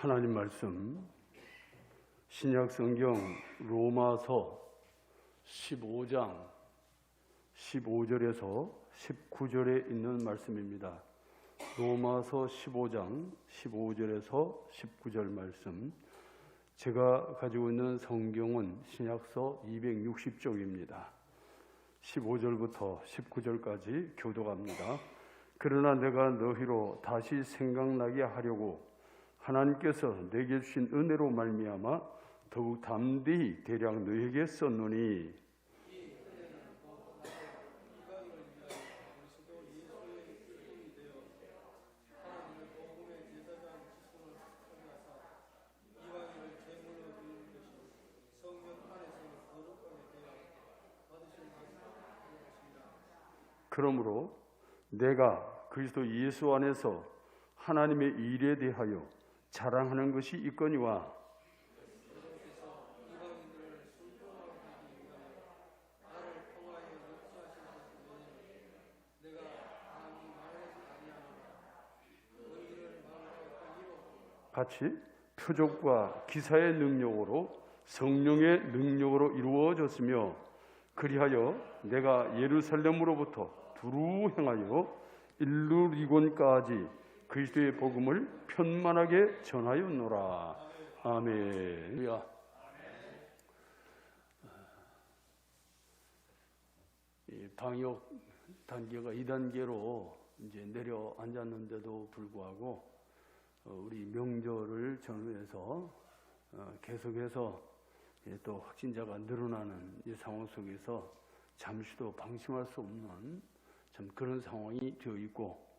하나님 말씀 신약 성경 로마서 15장 15절에서 19절에 있는 말씀입니다. 로마서 15장 15절에서 19절 말씀. 제가 가지고 있는 성경은 신약서 260쪽입니다. 15절부터 19절까지 교도갑니다. 그러나 내가 너희로 다시 생각나게 하려고 하나님께서 내게 주신 은혜로 말미암아 더욱 담대히 대략 너에게 썼노니. 그러므로 내가 그리스도 예수 안에서 하나님의 일에 대하여 자랑하는 것이 있거니와 같이 표적과 기사의 능력으로 성령의 능력으로 이루어졌으며 그리하여 내가 예루살렘으로부터 두루 행하여 일루리곤까지 그리스도의 복음을 편만하게 전하였노라. 아멘. 방역 단계가 2단계로 이제 내려 앉았는데도 불구하고 어, 우리 명절을 전후해서 어, 계속해서 예, 또 확진자가 늘어나는 이 상황 속에서 잠시도 방심할 수 없는 참 그런 상황이 되어 있고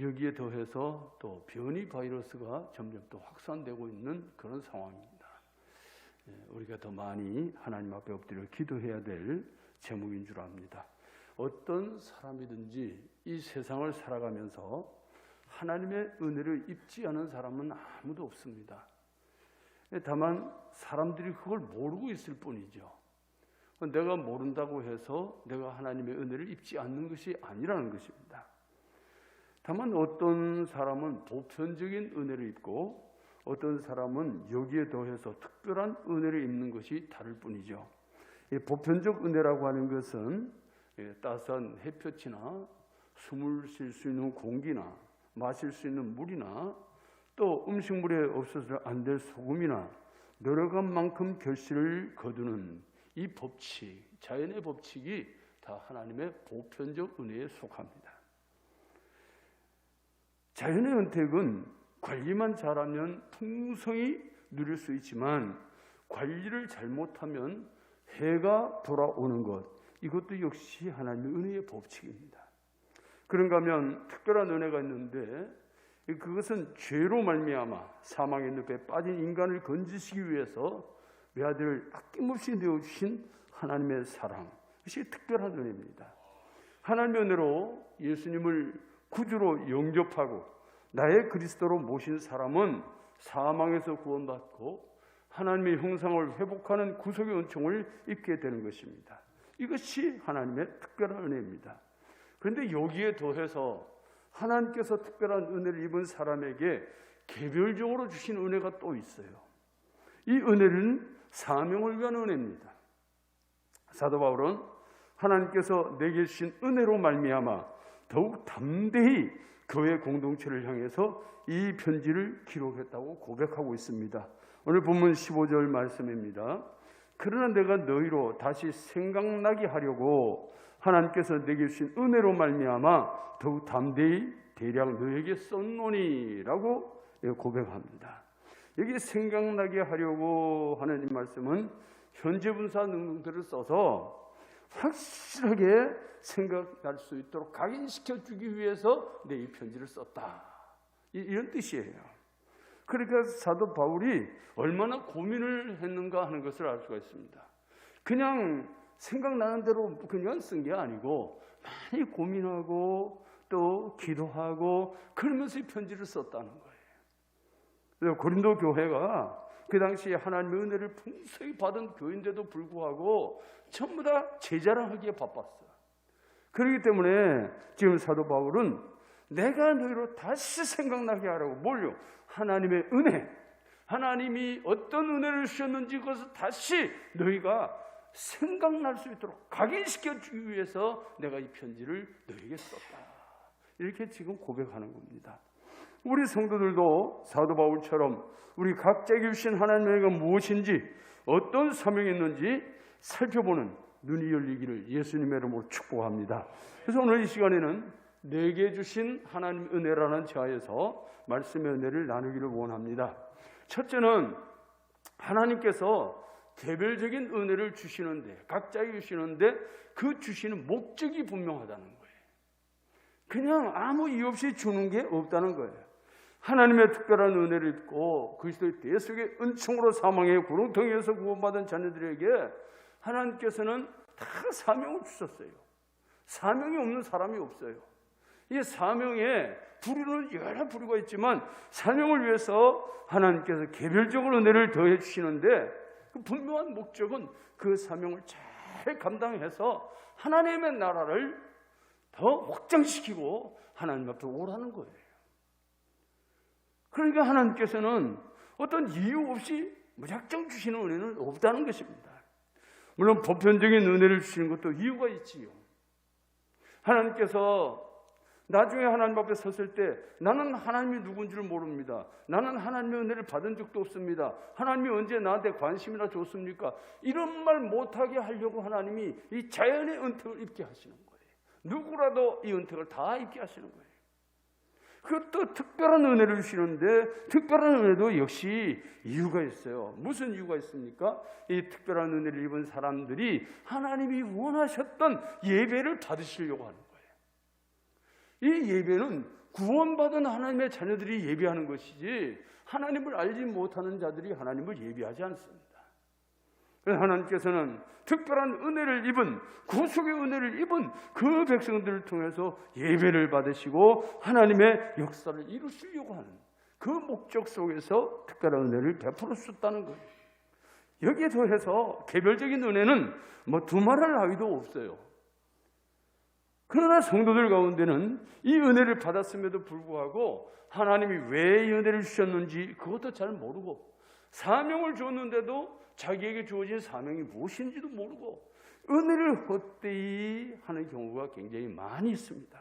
여기에 더해서 또 변이 바이러스가 점점 또 확산되고 있는 그런 상황입니다. 예, 우리가 더 많이 하나님 앞에 엎드려 기도해야 될 제목인 줄 압니다. 어떤 사람이든지 이 세상을 살아가면서 하나님의 은혜를 입지 않은 사람은 아무도 없습니다. 다만 사람들이 그걸 모르고 있을 뿐이죠. 내가 모른다고 해서 내가 하나님의 은혜를 입지 않는 것이 아니라는 것입니다. 다만 어떤 사람은 보편적인 은혜를 입고 어떤 사람은 여기에 더해서 특별한 은혜를 입는 것이 다를 뿐이죠. 보편적 은혜라고 하는 것은 따스한 햇볕이나 숨을 쉴 수 있는 공기나 마실 수 있는 물이나 또 음식물에 없어서 안 될 소금이나 노력한 만큼 결실을 거두는 이 법칙, 자연의 법칙이 다 하나님의 보편적 은혜에 속합니다. 자연의 은택은 관리만 잘하면 풍성히 누릴 수 있지만 관리를 잘못하면 해가 돌아오는 것, 이것도 역시 하나님의 은혜의 법칙입니다. 그런가 하면 특별한 은혜가 있는데 그것은 죄로 말미암아 사망의 늪에 빠진 인간을 건지시기 위해서 외아들을 아낌없이 내어주신 하나님의 사랑 이것이 특별한 은혜입니다. 하나님의 은혜로 예수님을 구주로 영접하고 나의 그리스도로 모신 사람은 사망에서 구원받고 하나님의 형상을 회복하는 구속의 은총을 입게 되는 것입니다. 이것이 하나님의 특별한 은혜입니다. 그런데 여기에 더해서 하나님께서 특별한 은혜를 입은 사람에게 개별적으로 주신 은혜가 또 있어요. 이 은혜는 사명을 위한 은혜입니다. 사도 바울은 하나님께서 내게 주신 은혜로 말미암아 더욱 담대히 교회 공동체를 향해서 이 편지를 기록했다고 고백하고 있습니다. 오늘 본문 15절 말씀입니다. 그러나 내가 너희로 다시 생각나게 하려고 하나님께서 내게 주신 은혜로 말미암아 더욱 담대히 대략 너에게 썼노니라고 고백합니다. 여기 생각나게 하려고 하는 이 말씀은 현재 분사 능력들을 써서 확실하게 생각날 수 있도록 각인시켜 주기 위해서 내 이 편지를 썼다. 이런 뜻이에요. 그러니까 사도 바울이 얼마나 고민을 했는가 하는 것을 알 수가 있습니다. 그냥 생각나는 대로 그냥 쓴 게 아니고 많이 고민하고 또 기도하고 그러면서 이 편지를 썼다는 거예요. 그래서 고린도 교회가 그 당시에 하나님의 은혜를 풍성히 받은 교인데도 불구하고 전부 다 제자랑하기에 바빴어요. 그렇기 때문에 지금 사도 바울은 내가 너희로 다시 생각나게 하라고 뭘요? 하나님의 은혜. 하나님이 어떤 은혜를 주셨는지 그것을 다시 너희가 생각날 수 있도록 각인시켜 주기 위해서 내가 이 편지를 너에게 썼다. 이렇게 지금 고백하는 겁니다. 우리 성도들도 사도 바울처럼 우리 각자에게 주신 하나님의 은혜가 무엇인지 어떤 사명이 있는지 살펴보는 눈이 열리기를 예수님의 이름으로 축복합니다. 그래서 오늘 이 시간에는 내게 주신 하나님 은혜라는 자에서 말씀의 은혜를 나누기를 원합니다. 첫째는 하나님께서 개별적인 은혜를 주시는데 각자에게 주시는데 그 주시는 목적이 분명하다는 거예요. 그냥 아무 이유 없이 주는 게 없다는 거예요. 하나님의 특별한 은혜를 입고 그리스도의 대속의 은총으로 사망의 구렁텅이에서 구원받은 자녀들에게 하나님께서는 다 사명을 주셨어요. 사명이 없는 사람이 없어요. 이 사명에 부류는 여러 부류가 있지만 사명을 위해서 하나님께서 개별적으로 은혜를 더해 주시는데 그 분명한 목적은 그 사명을 잘 감당해서 하나님의 나라를 더 확장시키고 하나님 앞에 오라는 거예요. 그러니까 하나님께서는 어떤 이유 없이 무작정 주시는 은혜는 없다는 것입니다. 물론 보편적인 은혜를 주시는 것도 이유가 있지요. 하나님께서 나중에 하나님 앞에 섰을 때 나는 하나님이 누군지를 모릅니다. 나는 하나님의 은혜를 받은 적도 없습니다. 하나님이 언제 나한테 관심이나 줬습니까? 이런 말 못하게 하려고 하나님이 이 자연의 은택을 입게 하시는 거예요. 누구라도 이 은택을 다 입게 하시는 거예요. 그것도 특별한 은혜를 주시는데 특별한 은혜도 역시 이유가 있어요. 무슨 이유가 있습니까? 이 특별한 은혜를 입은 사람들이 하나님이 원하셨던 예배를 받으시려고 하는 거예요. 이 예배는 구원받은 하나님의 자녀들이 예배하는 것이지 하나님을 알지 못하는 자들이 하나님을 예배하지 않습니다. 하나님께서는 특별한 은혜를 입은 구속의 은혜를 입은 그 백성들을 통해서 예배를 받으시고 하나님의 역사를 이루시려고 하는 그 목적 속에서 특별한 은혜를 베풀었었다는 거예요. 여기에 더해서 개별적인 은혜는 뭐 두말할 나위도 없어요. 그러나 성도들 가운데는 이 은혜를 받았음에도 불구하고 하나님이 왜 이 은혜를 주셨는지 그것도 잘 모르고 사명을 줬는데도 자기에게 주어진 사명이 무엇인지도 모르고 은혜를 헛되이 하는 경우가 굉장히 많이 있습니다.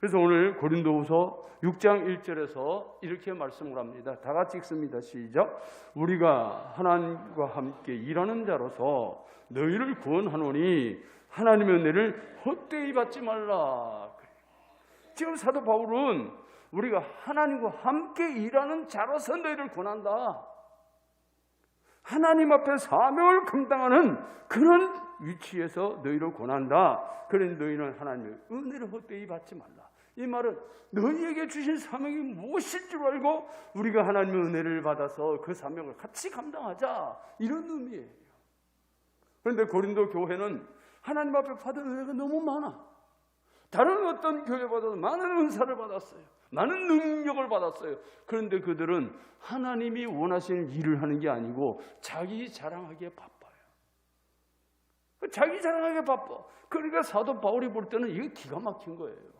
그래서 오늘 고린도후서 6장 1절에서 이렇게 말씀을 합니다. 다 같이 읽습니다. 시작. 우리가 하나님과 함께 일하는 자로서 너희를 구원하노니 하나님의 은혜를 헛되이 받지 말라. 지금 사도 바울은 우리가 하나님과 함께 일하는 자로서 너희를 권한다. 하나님 앞에 사명을 감당하는 그런 위치에서 너희를 권한다. 그런 너희는 하나님의 은혜를 헛되이 받지 말라. 이 말은 너희에게 주신 사명이 무엇일 줄 알고 우리가 하나님의 은혜를 받아서 그 사명을 같이 감당하자. 이런 의미예요. 그런데 고린도 교회는 하나님 앞에 받은 은혜가 너무 많아. 다른 어떤 교회보다도 많은 은사를 받았어요. 많은 능력을 받았어요. 그런데 그들은 하나님이 원하시는 일을 하는 게 아니고 자기 자랑하기에 바빠요. 자기 자랑하기에 바빠. 그러니까 사도 바울이 볼 때는 이게 기가 막힌 거예요.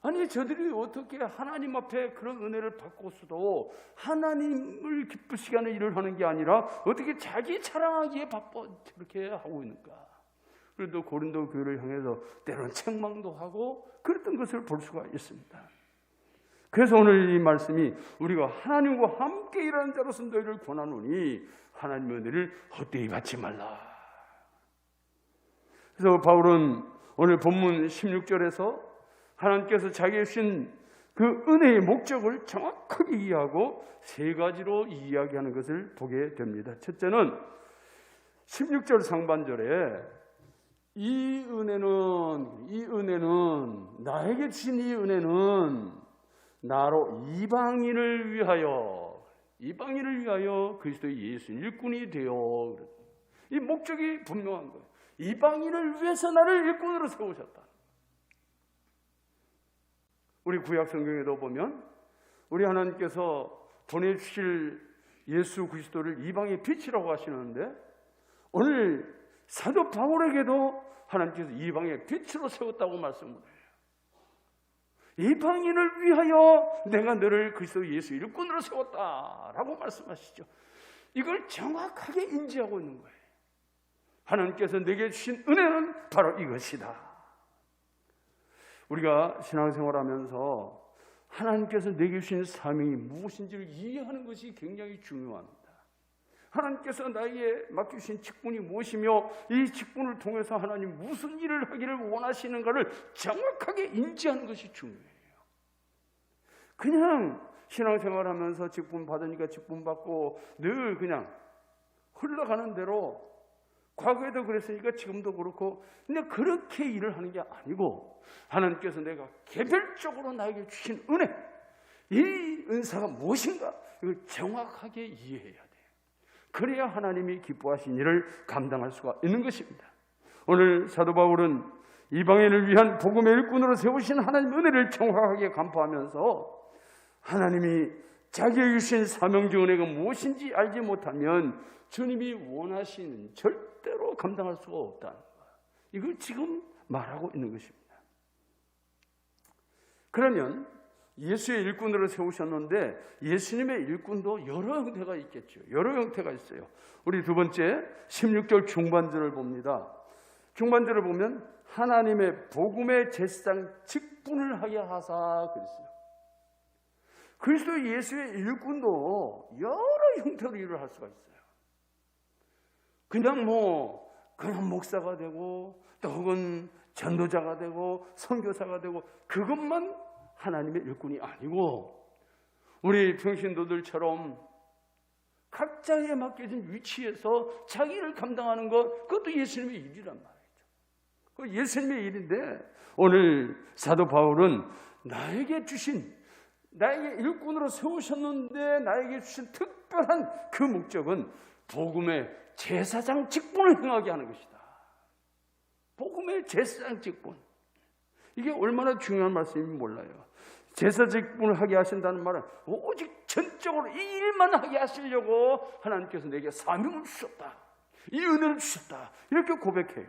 아니 저들이 어떻게 하나님 앞에 그런 은혜를 받고서도 하나님을 기쁘시게 하는 일을 하는 게 아니라 어떻게 자기 자랑하기에 바빠 저렇게 하고 있는가? 그래도 고린도 교회를 향해서 때로는 책망도 하고 그랬던 것을 볼 수가 있습니다. 그래서 오늘 이 말씀이 우리가 하나님과 함께 일하는 자로서 너희를 권하노니 하나님의 은혜를 헛되이 받지 말라. 그래서 바울은 오늘 본문 16절에서 하나님께서 자기의 주신 그 은혜의 목적을 정확하게 이해하고 세 가지로 이야기하는 것을 보게 됩니다. 첫째는 16절 상반절에 이 은혜는 이 은혜는 나에게 주신 이 은혜는 나로 이방인을 위하여 이방인을 위하여 그리스도의 예수 일꾼이 되어 이 목적이 분명한 거예요. 이방인을 위해서 나를 일꾼으로 세우셨다. 우리 구약 성경에도 보면 우리 하나님께서 보내주실 예수 그리스도를 이방의 빛이라고 하시는데 오늘 사도 바울에게도 하나님께서 이방의 빛으로 세웠다고 해요. 이방인을 위하여 내가 너를 그리스도 예수 일꾼으로 세웠다라고 말씀하시죠. 이걸 정확하게 인지하고 있는 거예요. 하나님께서 내게 주신 은혜는 바로 이것이다. 우리가 신앙생활 하면서 하나님께서 내게 주신 사명이 무엇인지를 이해하는 것이 굉장히 중요합니다. 하나님께서 나에게 맡기신 직분이 무엇이며 이 직분을 통해서 하나님 무슨 일을 하기를 원하시는가를 정확하게 인지하는 것이 중요해요. 그냥 신앙생활 하면서 직분 받으니까 직분 받고 늘 그냥 흘러가는 대로 과거에도 그랬으니까 지금도 그렇고 근데 그렇게 일을 하는 게 아니고 하나님께서 내가 개별적으로 나에게 주신 은혜 이 은사가 무엇인가 이걸 정확하게 이해해야. 그래야 하나님이 기뻐하신 일을 감당할 수가 있는 것입니다. 오늘 사도 바울은 이방인을 위한 복음의 일꾼으로 세우신 하나님 은혜를 정확하게 간파하면서 하나님이 자기에게 주신 사명적 은혜가 무엇인지 알지 못하면 주님이 원하시는 절대로 감당할 수가 없다는 거. 이걸 지금 말하고 있는 것입니다. 그러면 예수의 일꾼으로 세우셨는데 예수님의 일꾼도 여러 형태가 있겠죠. 여러 형태가 있어요. 우리 두 번째 16절 중반절을 봅니다. 중반절을 보면 하나님의 복음의 제사장 직분을 하게 하사 그랬어요. 그리스도 예수의 일꾼도 여러 형태로 일을 할 수가 있어요. 그냥 뭐 그냥 목사가 되고 또 혹은 전도자가 되고 선교사가 되고 그것만 하나님의 일꾼이 아니고 우리 평신도들처럼 각자에 맡겨진 위치에서 자기를 감당하는 것 그것도 예수님의 일이란 말이죠. 그 예수님의 일인데 오늘 사도 바울은 나에게 주신 나에게 일꾼으로 세우셨는데 나에게 주신 특별한 그 목적은 복음의 제사장 직분을 행하게 하는 것이다. 복음의 제사장 직분. 이게 얼마나 중요한 말씀인지 몰라요. 제사 직분을 하게 하신다는 말은 오직 전적으로 이 일만 하게 하시려고 하나님께서 내게 사명을 주셨다. 이 은혜를 주셨다. 이렇게 고백해요.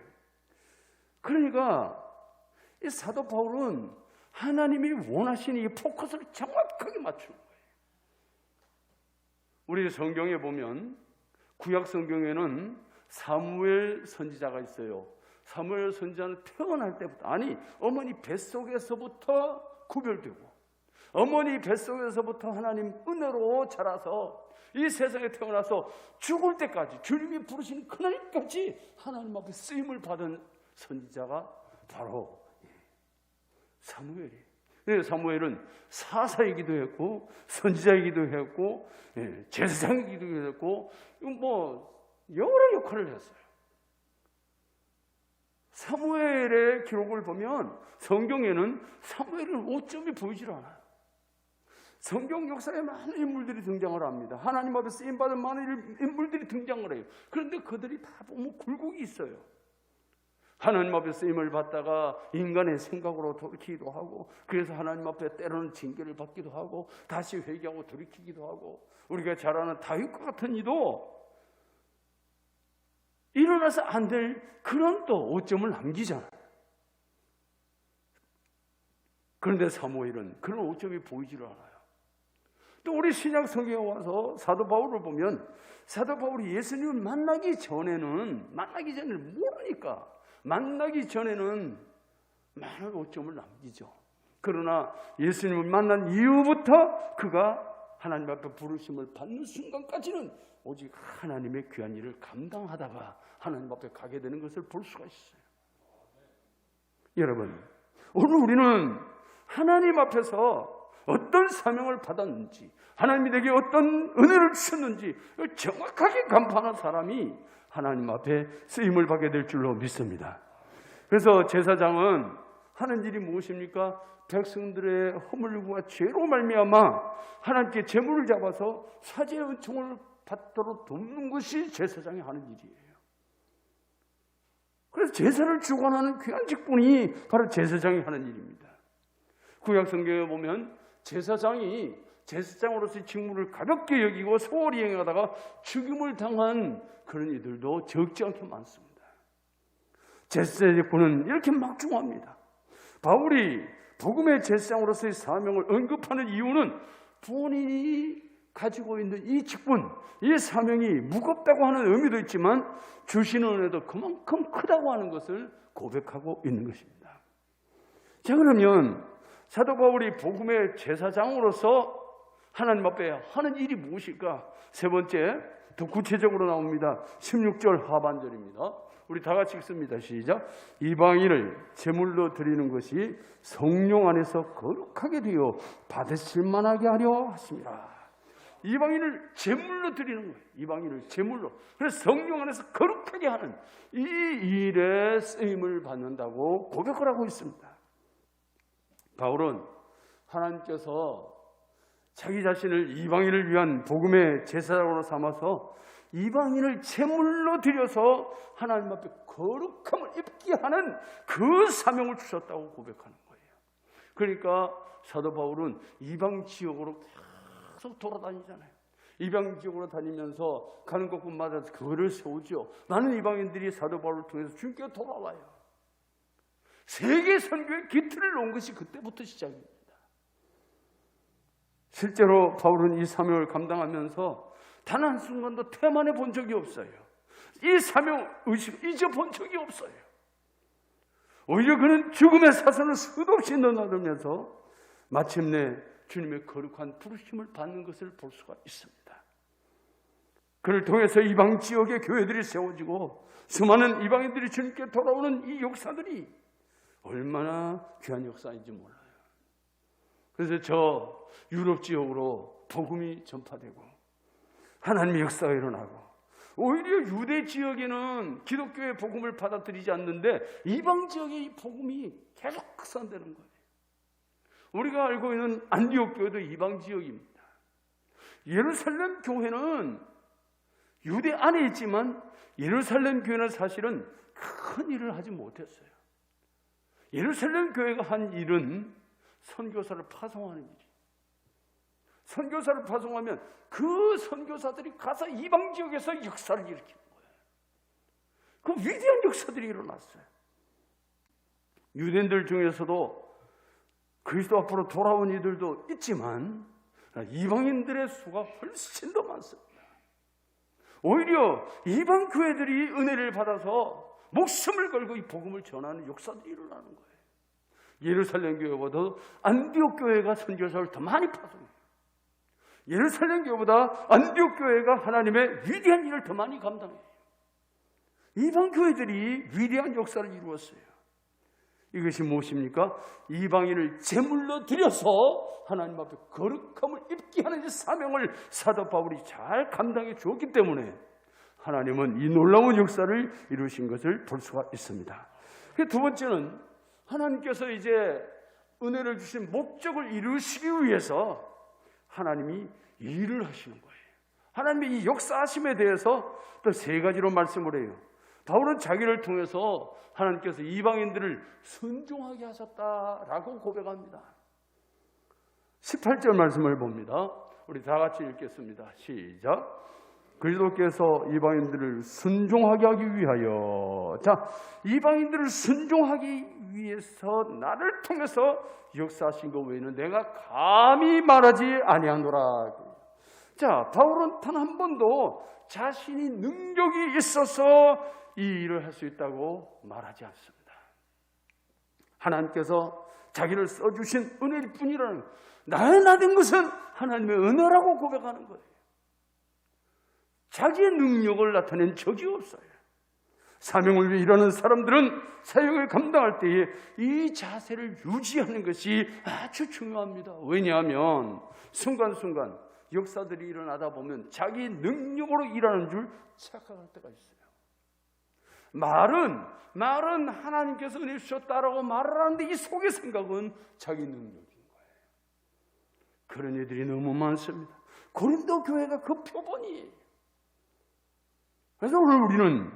그러니까 이 사도 바울은 하나님이 원하시는 이 포커스를 정확하게 맞추는 거예요. 우리 성경에 보면 구약 성경에는 사무엘 선지자가 있어요. 사무엘 선지자는 태어날 때부터 아니 어머니 뱃속에서부터 구별되고 어머니 뱃속에서부터 하나님 은혜로 자라서 이 세상에 태어나서 죽을 때까지 주님이 부르신 그날까지 하나님 앞에 쓰임을 받은 선지자가 바로 사무엘이. 네, 사무엘은 사사이기도 했고 선지자이기도 했고 예, 제사장이기도 했고 뭐 여러 역할을 했어요. 사무엘의 기록을 보면 성경에는 사무엘은 오점이 보이질 않아요. 성경 역사에 많은 인물들이 등장을 합니다. 하나님 앞에 쓰임 받은 많은 인물들이 등장을 해요. 그런데 그들이 다 보면 굴곡이 있어요. 하나님 앞에 쓰임을 받다가 인간의 생각으로 돌이키기도 하고 그래서 하나님 앞에 때로는 징계를 받기도 하고 다시 회개하고 돌이키기도 하고 우리가 잘 아는 다윗과 같은 이도 일어나서 안 될 그런 또 오점을 남기잖아요. 그런데 사무엘은 그런 오점이 보이지를 않아요. 또 우리 신약 성경에 와서 사도 바울을 보면 사도 바울이 예수님을 만나기 전에는 만나기 전에 모르니까 만나기 전에는 많은 오점을 남기죠. 그러나 예수님을 만난 이후부터 그가 하나님 앞에 부르심을 받는 순간까지는 오직 하나님의 귀한 일을 감당하다가 하나님 앞에 가게 되는 것을 볼 수가 있어요. 여러분, 오늘 우리는 하나님 앞에서 어떤 사명을 받았는지, 하나님이 내게 어떤 은혜를 주셨는지 정확하게 간파하는 사람이 하나님 앞에 쓰임을 받게 될 줄로 믿습니다. 그래서 제사장은 하는 일이 무엇입니까? 백성들의 허물과 죄로 말미암아 하나님께 제물을 잡아서 사제의 은총을 받도록 돕는 것이 제사장이 하는 일이에요. 그래서 제사를 주관하는 귀한 직분이 바로 제사장이 하는 일입니다. 구약 성경에 보면 제사장이 제사장으로서의 직무를 가볍게 여기고 소홀히 행하다가 죽임을 당한 그런 이들도 적지 않게 많습니다. 제사의 직분은 이렇게 막중합니다. 바울이 복음의 제사장으로서의 사명을 언급하는 이유는 본인이 가지고 있는 이 직분, 이 사명이 무겁다고 하는 의미도 있지만 주시는 은혜도 그만큼 크다고 하는 것을 고백하고 있는 것입니다. 자, 그러면 사도 바울이 복음의 제사장으로서 하나님 앞에 하는 일이 무엇일까? 세 번째, 더 구체적으로 나옵니다. 16절 하반절입니다. 우리 다 같이 읽습니다. 시작. 이방인을 제물로 드리는 것이 성령 안에서 거룩하게 되어 받으실 만하게 하려 하십니다. 이방인을 제물로 드리는 거예요. 이방인을 제물로. 그래서 성령 안에서 거룩하게 하는 이 일에 쓰임을 받는다고 고백을 하고 있습니다. 바울은 하나님께서 자기 자신을 이방인을 위한 복음의 제사장으로 삼아서 이방인을 제물로 드려서 하나님 앞에 거룩함을 입게 하는 그 사명을 주셨다고 고백하는 거예요. 그러니까 사도 바울은 이방 지역으로 계속 돌아다니잖아요. 이방 지역으로 다니면서 가는 곳곳마다 그거를 세우죠. 나는 이방인들이 사도 바울을 통해서 주께 돌아와요. 세계 선교의 기틀을 놓은 것이 그때부터 시작입니다. 실제로 바울은 이 사명을 감당하면서 단 한순간도 태만해 본 적이 없어요. 이 사명 의식 잊어본 적이 없어요. 오히려 그는 죽음의 사선을 수도 없이 넘나들면서 마침내 주님의 거룩한 부르심을 받는 것을 볼 수가 있습니다. 그를 통해서 이방 지역의 교회들이 세워지고 수많은 이방인들이 주님께 돌아오는 이 역사들이 얼마나 귀한 역사인지 몰라요. 그래서 저 유럽 지역으로 복음이 전파되고 하나님의 역사가 일어나고 오히려 유대 지역에는 기독교의 복음을 받아들이지 않는데 이방 지역의 이 복음이 계속 확산되는 거예요. 우리가 알고 있는 안디옥 교회도 이방 지역입니다. 예루살렘 교회는 유대 안에 있지만 예루살렘 교회는 사실은 큰 일을 하지 못했어요. 예루살렘 교회가 한 일은 선교사를 파송하는 일이. 선교사를 파송하면 그 선교사들이 가서 이방 지역에서 역사를 일으키는 거예요. 그 위대한 역사들이 일어났어요. 유대인들 중에서도 그리스도 앞으로 돌아온 이들도 있지만 이방인들의 수가 훨씬 더 많습니다. 오히려 이방 교회들이 은혜를 받아서 목숨을 걸고 이 복음을 전하는 역사들이 일어나는 거예요. 예루살렘 교회보다 안디옥 교회가 선교사를 더 많이 파송해요. 예루살렘 교회보다 안디옥 교회가 하나님의 위대한 일을 더 많이 감당해요. 이방 교회들이 위대한 역사를 이루었어요. 이것이 무엇입니까? 이방인을 제물로 드려서 하나님 앞에 거룩함을 입게 하는 이 사명을 사도 바울이 잘 감당해 주었기 때문에 하나님은 이 놀라운 역사를 이루신 것을 볼 수가 있습니다. 그두 번째는 하나님께서 이제 은혜를 주신 목적을 이루시기 위해서 하나님이 일을 하시는 거예요. 하나님의 이 역사하심에 대해서 또 세 가지로 말씀을 해요. 바울은 자기를 통해서 하나님께서 이방인들을 순종하게 하셨다라고 고백합니다. 18절 말씀을 봅니다. 우리 다 같이 읽겠습니다. 시작. 그리스도께서 이방인들을 순종하게 하기 위하여 자 이방인들을 순종하기 위해서 나를 통해서 역사하신 것 외에는 내가 감히 말하지 아니하노라. 자 바울은 단 한 번도 자신이 능력이 있어서 이 일을 할 수 있다고 말하지 않습니다. 하나님께서 자기를 써주신 은혜일 뿐이라는 나의 나된 것은 하나님의 은혜라고 고백하는 거예요. 자기의 능력을 나타낸 적이 없어요. 사명을 위해 일하는 사람들은 사역을 감당할 때에 이 자세를 유지하는 것이 아주 중요합니다. 왜냐하면 순간순간 역사들이 일어나다 보면 자기 능력으로 일하는 줄 착각할 때가 있어요. 말은 말은 하나님께서 은혜 주셨다라고 말을 하는데 이 속의 생각은 자기 능력인 거예요. 그런 애들이 너무 많습니다. 고린도 교회가 그 표본이에요. 그래서 오늘 우리는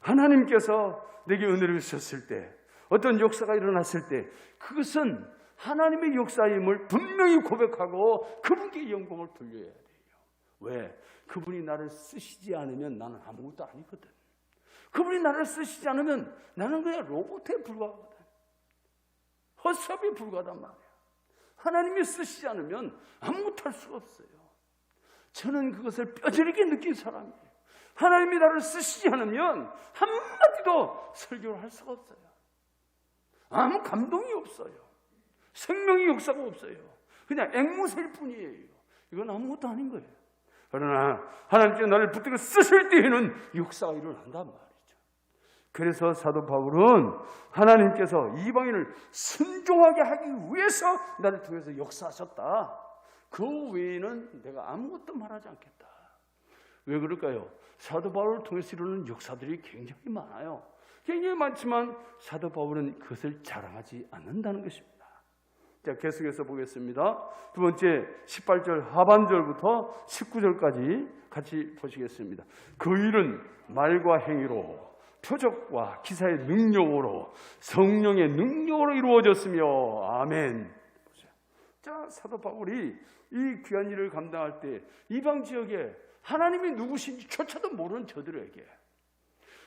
하나님께서 내게 은혜를 주셨을 때 어떤 역사가 일어났을 때 그것은 하나님의 역사임을 분명히 고백하고 그분께 영광을 돌려야 돼요. 왜? 그분이 나를 쓰시지 않으면 나는 아무것도 아니거든. 그분이 나를 쓰시지 않으면 나는 그냥 로봇에 불과하거든. 헛섭이 불가단 말이에요. 하나님이 쓰시지 않으면 아무것도 할 수가 없어요. 저는 그것을 뼈저리게 느낀 사람이에요. 하나님이 나를 쓰시지 않으면 한마디도 설교를 할 수가 없어요. 아무 감동이 없어요. 생명의 역사가 없어요. 그냥 앵무새일 뿐이에요. 이건 아무것도 아닌 거예요. 그러나 하나님께서 나를 붙들고 쓰실 때에는 역사가 일어난단 말이죠. 그래서 사도 바울은 하나님께서 이방인을 순종하게 하기 위해서 나를 통해서 역사하셨다. 그 외에는 내가 아무것도 말하지 않겠다. 왜 그럴까요? 사도 바울을 통해서 이루는 역사들이 굉장히 많아요. 굉장히 많지만 사도 바울은 그것을 자랑하지 않는다는 것입니다. 자, 계속해서 보겠습니다. 두 번째 18절 하반절부터 19절까지 같이 보시겠습니다. 그 일은 말과 행위로 표적과 기사의 능력으로 성령의 능력으로 이루어졌으며 아멘. 자, 사도 바울이 이 귀한 일을 감당할 때 이방 지역에 하나님이 누구신지조차도 모르는 저들에게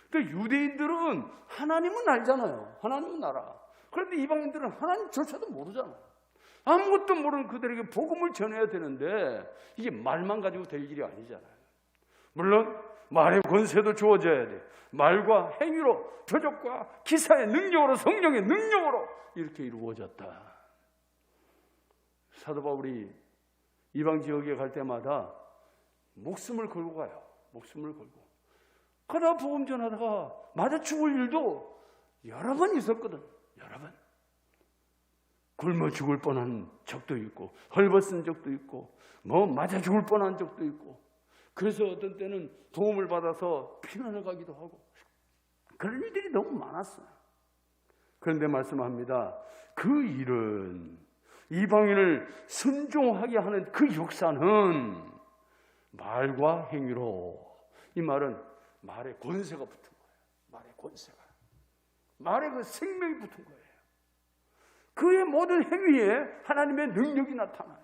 그 유대인들은 하나님은 알잖아요. 하나님은 알아. 그런데 이방인들은 하나님조차도 모르잖아요. 아무것도 모르는 그들에게 복음을 전해야 되는데 이게 말만 가지고 될 일이 아니잖아요. 물론 말의 권세도 주어져야 돼. 말과 행위로 표적과 기사의 능력으로 성령의 능력으로 이렇게 이루어졌다. 사도 바울이 이방 지역에 갈 때마다 목숨을 걸고 가요. 목숨을 걸고. 그러다 복음 전하다가 맞아 죽을 일도 여러 번 있었거든. 여러 번. 굶어 죽을 뻔한 적도 있고, 헐벗은 적도 있고, 뭐 맞아 죽을 뻔한 적도 있고, 그래서 어떤 때는 도움을 받아서 피난을 가기도 하고, 그런 일들이 너무 많았어요. 그런데 말씀합니다. 그 일은 이방인을 순종하게 하는 그 역사는 말과 행위로 이 말은 말의 권세가 붙은 거예요. 말의 권세가. 말의 그 생명이 붙은 거예요. 그의 모든 행위에 하나님의 능력이 나타나요.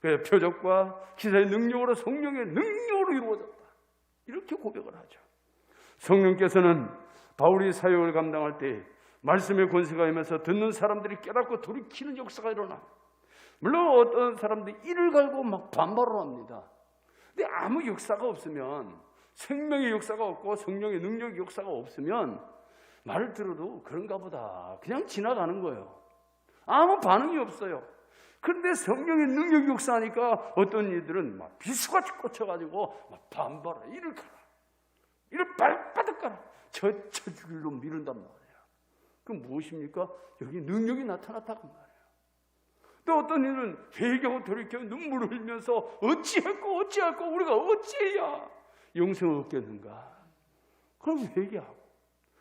그래서 표적과 기사의 능력으로 성령의 능력으로 이루어졌다. 이렇게 고백을 하죠. 성령께서는 바울이 사역을 감당할 때 말씀의 권세가 임해서 듣는 사람들이 깨닫고 돌이키는 역사가 일어나. 물론 어떤 사람들이 이를 갈고 막 반발을 합니다. 근데 아무 역사가 없으면 생명의 역사가 없고 성령의 능력의 역사가 없으면 말을 들어도 그런가 보다 그냥 지나가는 거예요. 아무 반응이 없어요. 그런데 성령의 능력이 역사하니까 어떤 이들은 막 비수같이 꽂혀가지고 막 반발해. 이를 가라. 이를 발바닥 가라. 젖혀 죽일로 미룬단 말이에요. 그 무엇입니까? 여기 능력이 나타났다고 말이에요. 또 어떤 이는 회개하고 돌이켜 눈물을 흘리면서 어찌했고 어찌할고 우리가 어찌해야 영생을 얻겠는가? 그럼 회개하고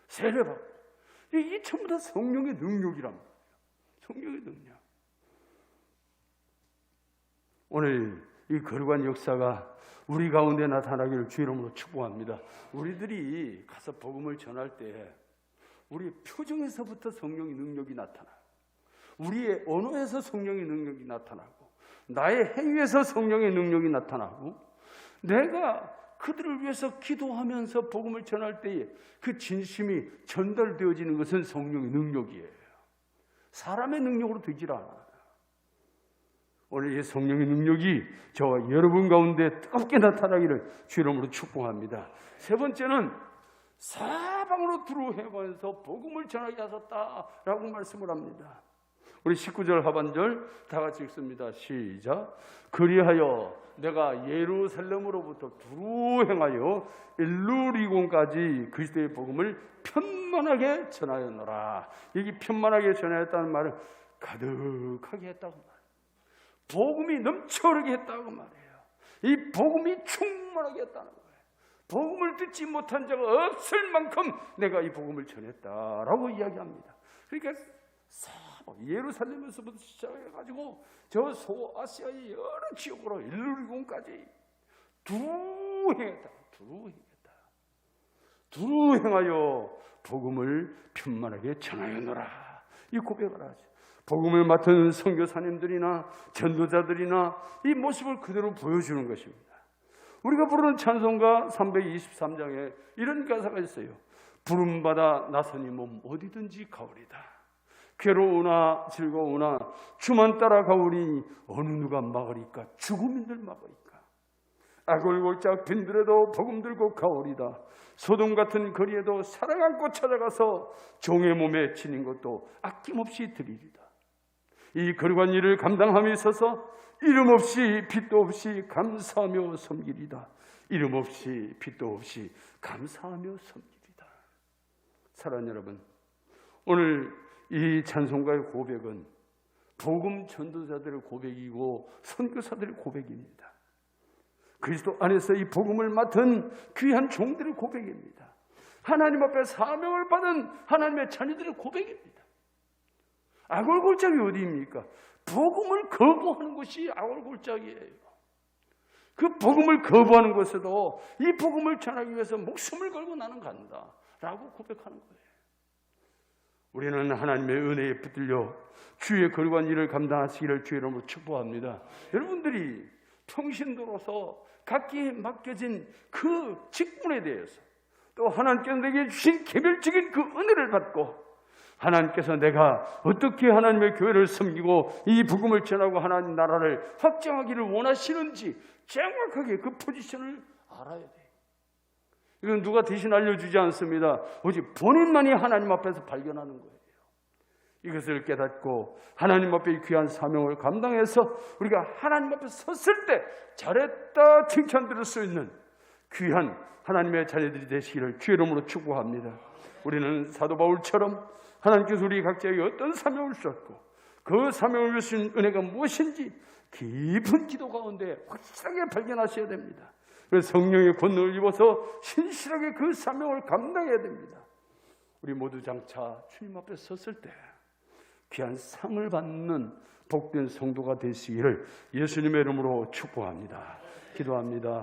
세례받고 이게 전부 다 성령의 능력이란 말이에요. 성령의 능력. 오늘 이 거룩한 역사가 우리 가운데 나타나기를 주 이름으로 축복합니다. 우리들이 가서 복음을 전할 때 우리 표정에서부터 성령의 능력이 나타나요. 우리의 언어에서 성령의 능력이 나타나고 나의 행위에서 성령의 능력이 나타나고 내가 그들을 위해서 기도하면서 복음을 전할 때에 그 진심이 전달되어지는 것은 성령의 능력이에요. 사람의 능력으로 되질 않아요. 오늘 이 성령의 능력이 저와 여러분 가운데 뜨겁게 나타나기를 주 이름으로 축복합니다. 세 번째는 사방으로 두루해가면서 복음을 전하게 하셨다라고 말씀을 합니다. 우리 19절 하반절 다 같이 읽습니다. 시작. 그리하여 내가 예루살렘으로부터 두루 행하여 일루리곤까지 그리스도의 복음을 편만하게 전하였노라. 여기 편만하게 전하였다는 말은 가득하게 했다고 말이에요. 복음이 넘쳐흐르게 했다고 말이에요. 이 복음이 충만하게 했다는 거예요. 복음을 듣지 못한 자가 없을 만큼 내가 이 복음을 전했다라고 이야기합니다. 그러니까 예루살렘에서부터 시작해가지고 저 소아시아의 여러 지역으로 일루리곤까지 두루 행했다. 두루 행했다. 두루 행하여 복음을 편만하게 전하여노라. 이 고백을 하죠. 복음을 맡은 선교사님들이나 전도자들이나 이 모습을 그대로 보여주는 것입니다. 우리가 부르는 찬송가 323장에 이런 가사가 있어요. 부름받아 나선이 몸 어디든지 가오리다. 괴로우나 즐거우나 주만 따라가오니 어느 누가 막으리까? 죽음인들 막으리까? 아골골짝 빈들에도 복음 들고 가오리다. 소돔 같은 거리에도 사랑 안고 찾아가서 종의 몸에 지닌 것도 아낌없이 드리리다. 이 거룩한 일을 감당함에 있어서 이름 없이 빛도 없이 감사하며 섬기리다. 이름 없이 빛도 없이 감사하며 섬기리다. 사랑하는 여러분 오늘 이 찬송가의 고백은 복음 전도자들의 고백이고 선교사들의 고백입니다. 그리스도 안에서 이 복음을 맡은 귀한 종들의 고백입니다. 하나님 앞에 사명을 받은 하나님의 자녀들의 고백입니다. 아골골짝이 어디입니까? 복음을 거부하는 것이 아골골짝이에요. 그 복음을 거부하는 것에도 이 복음을 전하기 위해서 목숨을 걸고 나는 간다. 라고 고백하는 거예요. 우리는 하나님의 은혜에 붙들려 주의 거룩한 일을 감당하시기를 주의 이름으로 축복합니다. 여러분들이 평신도로서 각기 맡겨진 그 직분에 대해서 또 하나님께서 내게 주신 개별적인 그 은혜를 받고 하나님께서 내가 어떻게 하나님의 교회를 섬기고 이 복음을 전하고 하나님 나라를 확장하기를 원하시는지 정확하게 그 포지션을 알아야 돼. 이건 누가 대신 알려주지 않습니다. 오직 본인만이 하나님 앞에서 발견하는 거예요. 이것을 깨닫고 하나님 앞에 이 귀한 사명을 감당해서 우리가 하나님 앞에 섰을 때 잘했다 칭찬 들을 수 있는 귀한 하나님의 자녀들이 되시기를 주의 이름으로 축복합니다. 우리는 사도 바울처럼 하나님께서 우리 각자에게 어떤 사명을 주셨고 그 사명을 주신 은혜가 무엇인지 깊은 기도 가운데 확실하게 발견하셔야 됩니다. 그래서 성령의 권능을 입어서 신실하게 그 사명을 감당해야 됩니다. 우리 모두 장차 주님 앞에 섰을 때 귀한 상을 받는 복된 성도가 되시기를 예수님의 이름으로 축복합니다. 기도합니다.